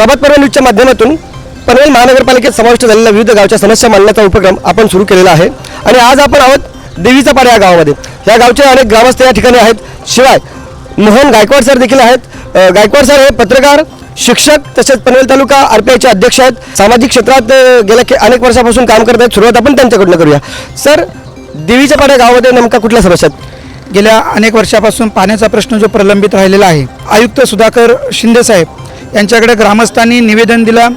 प्रभात पर्व न्यूजच्या माध्यमातून पनवेल महानगरपालिकेत समाविष्ट झालेल्या विविध गावच्या समस्या मांडण्याचा उपक्रम आपण सुरू केलेला आहे. आणि आज आपण आहोत देवीचा पाड्या या गावामध्ये. या गावचे अनेक ग्रामस्थ या ठिकाणी आहेत. शिवाय मोहन गायकवाड सर देखील आहेत. गायकवाड सर हे पत्रकार शिक्षक तसेच पनवेल तालुका आर पी आयचे अध्यक्ष आहेत. सामाजिक क्षेत्रात गेल्या अनेक वर्षापासून काम करत आहेत. सुरुवात आपण त्यांच्याकडनं करूया. सर देवीच्या पाड्या गावामध्ये नेमका कुठल्या समस्या आहेत? गेल्या अनेक वर्षापासून पाण्याचा प्रश्न जो प्रलंबित राहिलेला आहे आयुक्त सुधाकर शिंदे साहेब यांच्याकडे ग्रामस्थांनी निवेदन दिलं.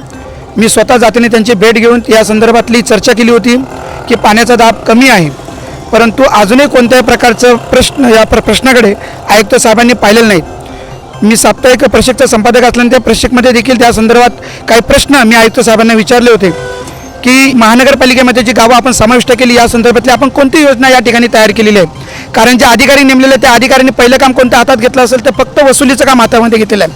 मी स्वतः जातीने त्यांची भेट घेऊन या संदर्भातली चर्चा केली होती की पाण्याचा दाब कमी आहे. परंतु अजूनही कोणत्याही प्रकारचं प्रश्न या प्र प्रश्नाकडे आयुक्त साहेबांनी पाहिलेलं नाही. मी साप्ताहिक प्रशिक्षक संपादक असल्याने त्या प्रशिक्षकमध्ये देखील त्या संदर्भात काही प्रश्न मी आयुक्त साहेबांना विचारले होते की महानगरपालिकेमध्ये जी गावं आपण समाविष्ट केली या संदर्भातली आपण कोणती योजना या ठिकाणी तयार केलेली आहे? कारण जे अधिकारी नेमलेले त्या अधिकाऱ्यांनी पहिलं काम कोणतं हातात घेतलं असेल ते फक्त वसुलीचं काम हातामध्ये घेतलेलं आहे.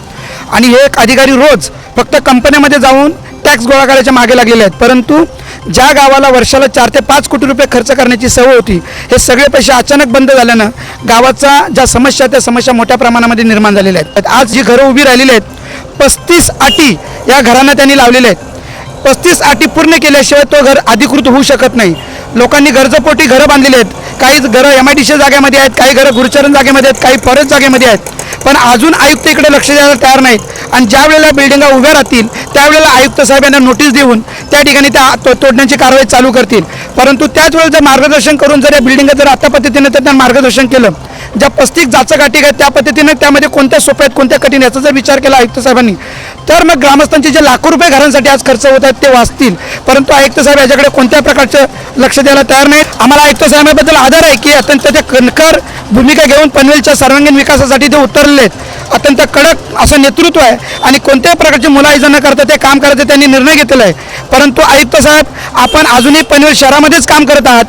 आणि हे एक अधिकारी रोज फक्त कंपन्यामध्ये जाऊन टॅक्स गोळा करायच्या मागे लागलेले आहेत. परंतु ज्या गावाला वर्षाला चार ते पाच कोटी रुपये खर्च करण्याची सवय होती हे सगळे पैसे अचानक बंद झाल्यानं गावाचा ज्या समस्या त्या समस्या मोठ्या प्रमाणामध्ये निर्माण झालेल्या आहेत. आज जी घरं उभी राहिलेली आहेत पस्तीस अटी या घरांना त्यांनी लावलेल्या आहेत. पस्तीस अटी पूर्ण केल्याशिवाय तो घर अधिकृत होऊ शकत नाही. लोकांनी गरजपोटी घरं बांधलेली आहेत. काही घरं एम आय डी सी जागेमध्ये आहेत काही घरं गुरुचरण जागेमध्ये आहेत काही परत जागेमध्ये आहेत. पण अजून आयुक्त इकडे लक्ष द्यायला तयार नाहीत. आणि ज्या वेळेला बिल्डिंगा उभ्या राहतील त्यावेळेला आयुक्त साहेब यांना नोटीस देऊन त्या ठिकाणी त्या तोडण्याची कारवाई चालू करतील. परंतु त्याच वेळेस जर मार्गदर्शन करून जर या बिल्डिंग जर आता पद्धतीने त्यांना मार्गदर्शन केलं ज्या पस्तीस जाचकाठी आहेत त्या पद्धतीने त्यामध्ये कोणत्या सोप्या आहेत कोणत्या कठीण याचा जर विचार केला आयुक्त साहेबांनी तर मग ग्रामस्थांचे जे लाखो रुपये घरांसाठी आज खर्च होत आहेत ते वाचतील. परंतु आयुक्त साहेब याच्याकडे कोणत्या प्रकारचं लक्ष द्यायला तयार नाही आम्हाला आयुक्त साहेबांबद्दल आधार आहे की अत्यंत ते कणकर भूमिका घेऊन पनवेलच्या सर्वांगीण विकासासाठी ते उतरले आहेत अत्यंत कडक असं नेतृत्व आहे. आणि कोणत्याही प्रकारची मुलायजा न करता ते काम करायचं त्यांनी निर्णय घेतलेला आहे. परंतु आयुक्त साहेब आपण अजूनही पनवेल शहरामध्येच काम करत आहात.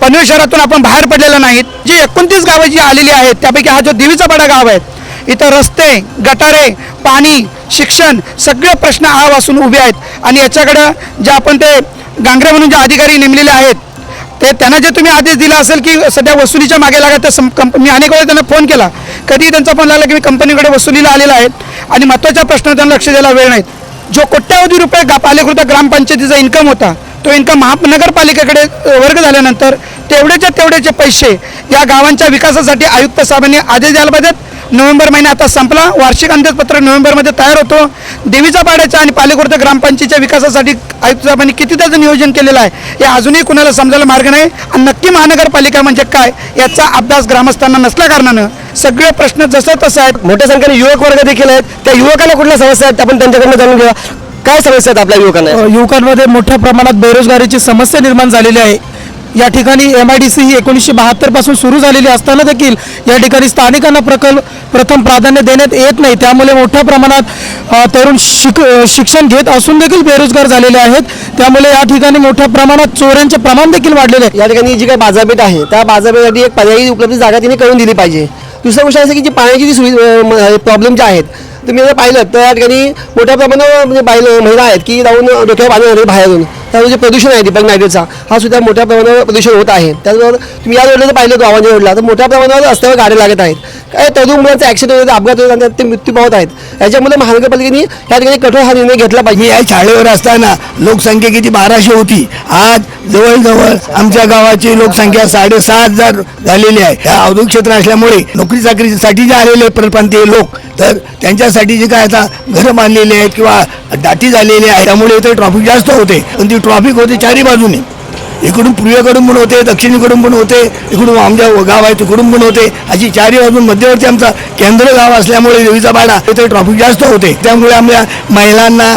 पनवेल शहरातून आपण बाहेर पडलेलं नाहीत. जी एकोणतीस गावं जी आलेली आहेत त्यापैकी हा जो देवीचा पाडा गाव आहे इथं रस्ते गटारे पाणी शिक्षण सगळे प्रश्न आव असून उभे आहेत. आणि याच्याकडं जे आपण ते गांगरे म्हणून जे अधिकारी नेमलेले आहेत ते त्यांना जे तुम्ही आदेश दिला असेल की सध्या वसुलीच्या मागे लागा तर कंप मी अनेक वेळा त्यांना फोन केला. कधी त्यांचा फोन लागला की मी कंपनीकडे वसुलीला आलेला आहे आणि महत्त्वाच्या प्रश्नावर त्यांना लक्ष द्यायला वेळ नाहीत जो कोट्यावधी रुपये गा पालेकृत ग्रामपंचायतीचा इन्कम होता तो इन्कम महानगरपालिकेकडे वर्ग झाल्यानंतर तेवढेच्या तेवढेचे पैसे या गावांच्या विकासासाठी आयुक्त साहेबांनी आदेश द्यायला पाहिजेत. नोव्हेंबर महिना आता संपला. वार्षिक अंदाजपत्र नोव्हेंबरमध्ये तयार होतो. देवीचा पाड्याच्या आणि पालेकुर्द ग्रामपंचायतीच्या विकासासाठी आयुक्त साहेबांनी किती त्याचं नियोजन केलेलं आहे हे अजूनही कुणाला समजायला मार्ग नाही. आणि नक्की महानगरपालिका म्हणजे काय याचा अभ्यास ग्रामस्थांना नसल्या कारणानं सगळे प्रश्न जसं तसं आहेत. मोठ्या संख्येने युवक वर्ग देखील आहेत. त्या युवकांना कुठल्या समस्या आहेत आपण त्यांच्याकडनं जाणून घेऊया. काय समस्या आहेत आपल्या युवकांना? युवकांमध्ये मोठ्या प्रमाणात बेरोजगारीची समस्या निर्माण झालेली आहे. या ठिकाणी एम आय डी सी ही एकोणीसशे बहात्तरपासून सुरू झालेली असताना देखील या ठिकाणी स्थानिकांना प्रकल्प प्रथम प्राधान्य देण्यात येत नाही. त्यामुळे मोठ्या प्रमाणात तरुण शिक शिक्षण घेत असून देखील बेरोजगार झालेले आहेत. त्यामुळे या ठिकाणी मोठ्या प्रमाणात चोऱ्यांचे प्रमाण देखील वाढलेले आहे. या ठिकाणी जी काही बाजारपेठ आहे त्या बाजारपेठसाठी एक पर्यायी उपलब्ध जागा तिने करून दिली पाहिजे. दुसरा गोष्ट असं की जी पाण्याची जी सुविधा प्रॉब्लेम जे आहेत तुम्ही जर पाहिलं तर या ठिकाणी मोठ्या प्रमाणावर म्हणजे बाईल महिला आहेत की जाऊन डोक्यावर पाणी बाहेरून त्यामुळे जे प्रदूषण आहे दीपक नायडूचा हा सुद्धा मोठ्या प्रमाणावर प्रदूषण होत आहे. त्याचबरोबर तुम्ही या रोडला जर पाहिलं गावांच्या रोडला तर मोठ्या प्रमाणावर रस्त्यावर गाड्या लागत आहेत. काय तरुण मुलांचा ॲक्सिडेंट होतो अपघात होतात त्यात ते मृत्यू पावत आहेत. याच्यामुळे महानगरपालिकेने या ठिकाणी कठोर हा निर्णय घेतला पाहिजे. या शाळेवर असताना लोकसंख्या किती? बाराशे होती. आज जवळजवळ आमच्या गावाची लोकसंख्या साडेसहा हजार झालेली आहे. या औद्योगिक क्षेत्र असल्यामुळे नोकरी चाकरीसाठी जे आलेले परप्रांतीय लोक तर त्यांच्यासाठी जे काय आता घरं बांधलेली आहेत किंवा दाटी झालेली आहे त्यामुळे इथे ट्रॉफिक जास्त होते. पण ती ट्रॉफिक होते चारी बाजूने. इकडून पूर्वेकडून पण होते दक्षिणेकडून पण होते इकडून आमच्या गाव आहे तिकडून पण होते. अशी चारी बाजून मध्यवर्ती आमचा केंद्र गाव असल्यामुळे देवीचा पाडा इथे ट्रॉफिक जास्त होते. त्यामुळे आमच्या महिलांना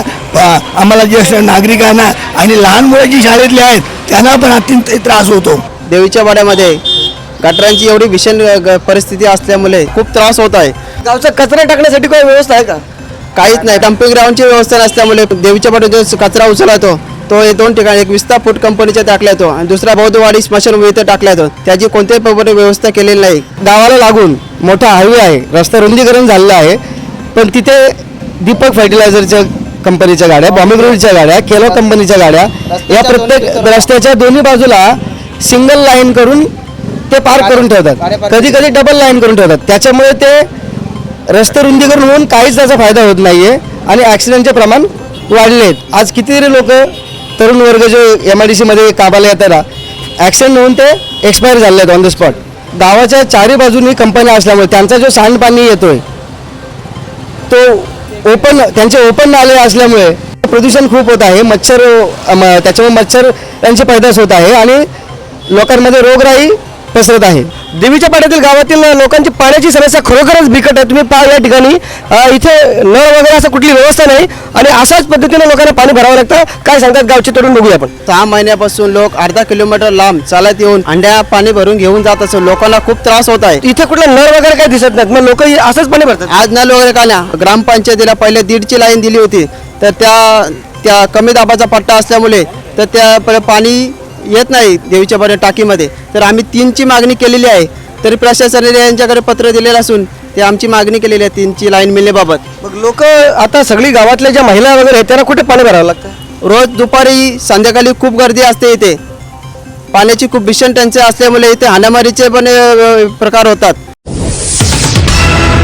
आम्हाला ज्येष्ठ नागरिकांना आणि लहान मुलं जी शाळेतले आहेत त्यांना पण अत्यंत त्रास होतो. देवीच्या वाड्यामध्ये गटरांची एवढी भीषण परिस्थिती असल्यामुळे खूप त्रास होत आहे. गावचा कचरा टाकण्यासाठी काही व्यवस्था आहे का? काहीच नाही डम्पिंग ग्राउंडची व्यवस्था नसल्यामुळे देवीच्या जो कचरा उचलला येतो तो हे दोन ठिकाणी एक विस्ता फूड कंपनीच्या टाकला येतो आणि दुसरा बौद्धवाडी स्मशानभूमी इथं टाकला येतो त्याची कोणत्याही प्रकारे व्यवस्था केलेली नाही. गावाला लागून मोठा हायवे आहे. रस्ता रुंदीकरण झालेलं आहे. पण तिथे दीपक फर्टिलायझरच्या कंपनीच्या गाड्या बॉम्बे गाड्या केलो कंपनीच्या गाड्या या प्रत्येक रस्त्याच्या दोन्ही बाजूला सिंगल लाईन करून ते पार करून ठेवतात. कधी कधी डबल लाईन करून ठेवतात. त्याच्यामुळे ते रस्ते रुंदीकरण होऊन काहीच त्याचा फायदा होत नाहीये आणि ॲक्सिडेंटचे प्रमाण वाढले आहेत आज कितीतरी लोक तरुण वर्ग जो एम आय डी सीमध्ये कामाला येताना ॲक्सिडेंट होऊन ते एक्सपायर झाले आहेत ऑन द स्पॉट गावाच्या चारी बाजूनी कंपन्या असल्यामुळे त्यांचा जो सांडपाणी येतोय तो ओपन त्यांचे ओपन नाले असल्यामुळे प्रदूषण खूप होत आहे. मच्छर त्याच्यामुळे मच्छर यांची पैदास होत आहे आणि लोकांमध्ये रोगराई पसरत आहे. देवीच्या पाड्यातील गावातील लोकांची पाण्याची समस्या खरोखरच बिकट आहे. तुम्ही पहा या ठिकाणी इथे नळ वगैरे असं कुठली व्यवस्था नाही आणि अशाच पद्धतीने लोकांना पाणी भरावं लागतं. काय सांगतात गावचे तरुण बघूया आपण. सहा महिन्यापासून लोक अर्धा किलोमीटर लांब चालत येऊन अंड्या पाणी भरून घेऊन जात असं लोकांना खूप त्रास होत आहे. इथे कुठलं नळ वगैरे काही दिसत नाहीत. मग लोक असंच पाणी भरतात. आज नल वगैरे का नाही? ग्रामपंचायतीला पहिले दीडची लाईन दिली होती. तर त्या त्या कमी दाबाचा पट्टा असल्यामुळे तर त्या पाणी येत नाही देवीच्या बऱ्या टाकीमध्ये. तर आम्ही तीनची मागणी केलेली आहे. तरी प्रशासनाने यांच्याकडे पत्र दिलेलं असून ते आमची मागणी केलेली आहे. तीनची लाईन मिळण्याबाबत मग लोक आता सगळी गावातल्या ज्या महिला वगैरे आहेत त्यांना कुठे पाणी भरावं लागतं? रोज दुपारी संध्याकाळी खूप गर्दी असते इथे. पाण्याची खूप भीषण टंचाई असल्यामुळे इथे हाणामारीचे पण अ, प्रकार होतात.